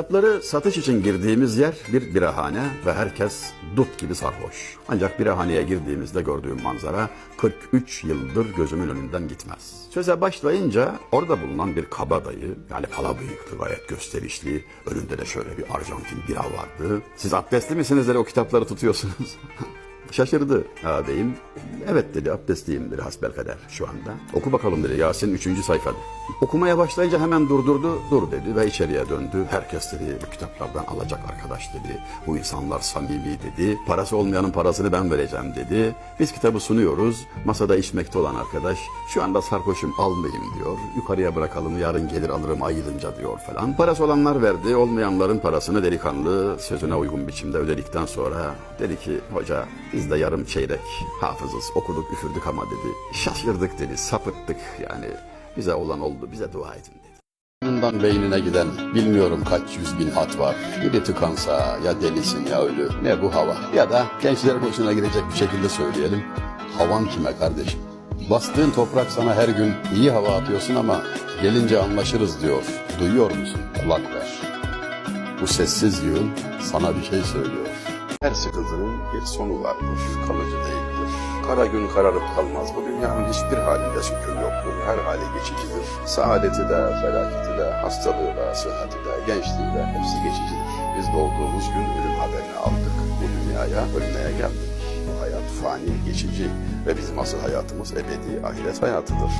Kitapları satış için girdiğimiz yer bir birahane ve herkes dut gibi sarhoş. Ancak birahhaneye girdiğimizde gördüğüm manzara 43 yıldır gözümün önünden gitmez. Söze başlayınca orada bulunan bir kabadayı yani pala bıyıklı gayet gösterişli önünde de şöyle bir Arjantin bira vardı. Siz abdestli misiniz dedi o kitapları tutuyorsunuz. Şaşırdı ağabeyim. Evet dedi abdestliyimdir hasbelkader şu anda. Oku bakalım dedi Yasin 3. sayfada. Okumaya başlayınca hemen durdurdu. Dur dedi ve içeriye döndü. Herkes dedi bu kitaplardan alacak arkadaş dedi. Bu insanlar samimi dedi. Parası olmayanın parasını ben vereceğim dedi. Biz kitabı sunuyoruz. Masada içmekte olan arkadaş şu anda sarhoşum almayayım diyor. Yukarıya bırakalım yarın gelir alırım ayılınca diyor falan. Parası olanlar verdi. Olmayanların parasını delikanlı sözüne uygun biçimde ödedikten sonra dedi ki hoca biz de yarım çeyrek hafızız okuduk üfürdük ama dedi. Şaşırdık dedi sapıttık yani. Bize olan oldu bize dua edin dedi. Bundan beynine giden bilmiyorum kaç yüz bin hat var. Biri tıkansa ya delisin ya ölü ne bu hava. Ya da gençlerin hoşuna girecek bir şekilde söyleyelim. Havan kime kardeşim? Bastığın toprak sana her gün iyi hava atıyorsun ama gelince anlaşırız diyor. Duyuyor musun? Kulak ver. Bu sessiz yığın sana bir şey söylüyor. Her sıkıntının bir sonu vardır, kalıcı değildir. Kara gün kararıp kalmaz. Bu dünyanın hiçbir halinde sükun yoktur. Her hali geçicidir. Saadeti de, felaketi de, hastalığı da, sıhhati de, gençliği de hepsi geçicidir. Biz doğduğumuz gün ölüm haberini aldık. Bu dünyaya ölmeye geldik. Bu hayat fani, geçici ve bizim asıl hayatımız ebedi ahiret hayatıdır.